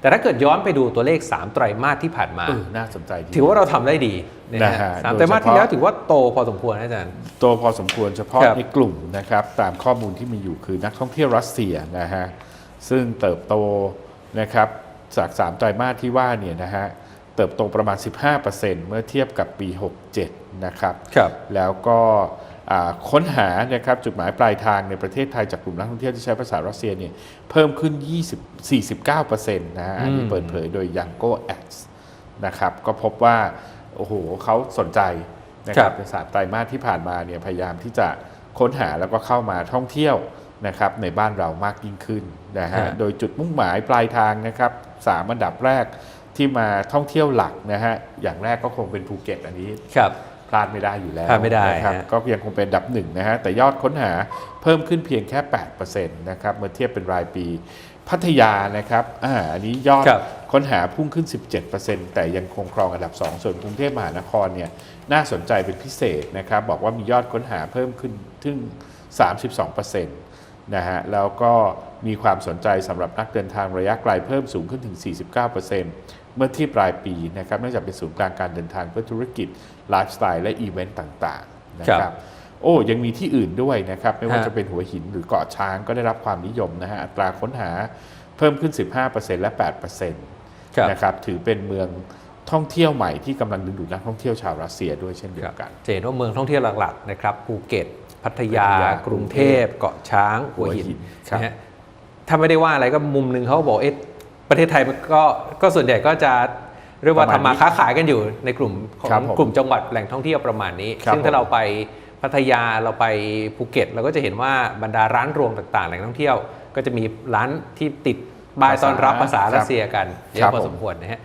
แต่ถ้าเกิดย้อนไปดูตัวเลข 3 ไตรมาสที่ผ่านมาเออน่าสนใจดีถือว่าเราทำได้ดีนะนะฮะฮะสามโดไตรยเฉพาะมาสที่แล้วถือว่าโตพอสมควรนะอาจารย์ โตพอสมควรเฉพาะครับในกลุ่มนะครับ ตามข้อมูลที่มีอยู่คือนักท่องเที่ยวรัสเซียนะฮะ ซึ่งเติบโตนะครับจาก 3 ไตรมาสที่ว่าเนี่ยนะฮะ เติบโตประมาณ 15%เมื่อเทียบกับปี 67 นะครับ ครับ แล้วก็อ่า ค้นหานะครับจุดหมายปลายทางในประเทศไทยจากกลุ่มนักท่องเที่ยวที่ใช้ภาษารัสเซียเนี่ยเพิ่มขึ้น 20 49%นะฮะอันนี้อืมเปิดเผยโดย Yango X นะครับก็พบว่าโอ้โหเขาสนใจนะครับในสามไตรมาสที่ผ่านมาเนี่ยพยายามที่จะค้นหาแล้วก็เข้ามาท่องเที่ยวนะครับในบ้านเรามากยิ่งขึ้นนะฮะฮะโดยจุดมุ่งหมายปลายทางนะครับสามอันดับแรกที่มาท่องเที่ยวหลักนะฮะอย่างแรกก็คงเป็นภูเก็ตอันนี้ครับ พลาดไม่ได้อยู่แล้วพลาดไม่ได้นะครับฮะก็ยังคงเป็นอันดับหนึ่งนะฮะแต่ยอดค้นหาเพิ่มขึ้นเพียงแค่ 8%นะครับเมื่อเทียบเป็นรายปี พัทยานะครับอ่าอันนี้ยอดครับค้นหาพุ่งขึ้น 17%แต่ยังคงครองอันดับ 2 ส่วนกรุงเทพมหานครเนี่ยน่าสนใจเป็นพิเศษนะครับบอกว่ามียอดค้นหาเพิ่มขึ้นถึง 32% นะฮะแล้วก็มีความสนใจสำหรับนักเดินทางระยะไกลเพิ่มสูงขึ้นถึง 49%เมื่อเทียบรายปีนะครับเนื่องจากเป็นศูนย์กลางการเดินทางเพื่อธุรกิจไลฟ์สไตล์และอีเวนต์ต่างๆนะคครัรับบโอ้ยังมีที่อื่นด้วยนะครับ ไม่ว่าฮะจะเป็นหัวหินหรือเกาะช้างก็ได้รับความนิยมนะฮะอัตราค้นหาเพิ่มขึ้น 15%และ8%ครับนะครับถือเป็นเมืองท่องเที่ยวใหม่ที่กำลังดึงดูดนักท่องเที่ยวชาวรัสเซียด้วยเช่นเดียวกันจะเห็นว่าเมืองท่องเที่ยวหลักๆนะครับภูเก็ต พัทยาพัทยากรุงเทพ เกาะช้างหัวหินหัวหินครับนะฮะถ้าไม่ได้ว่าอะไรก็มุมหนึ่งเขาบอกเอ๊ะประเทศไทยมันก็ก็ส่วนใหญ่ก็จะเรียกว่าประมาณทำมานี้ค้าขายกันอยู่ในกลุ่มของครับผมกลุ่มจังหวัดแหล่งท่องเที่ยวประมาณนี้ครับซึ่งถ้าผมเราไปพัทยาเราไปภูเก็ต เราก็จะเห็นว่าบรรดาร้านรวงต่างๆ แหล่งท่องเที่ยว ก็จะมีร้านที่ติดบายต้อนรับภาษารัสเซียกันเยครัอะบพอผมสมควรนะฮะ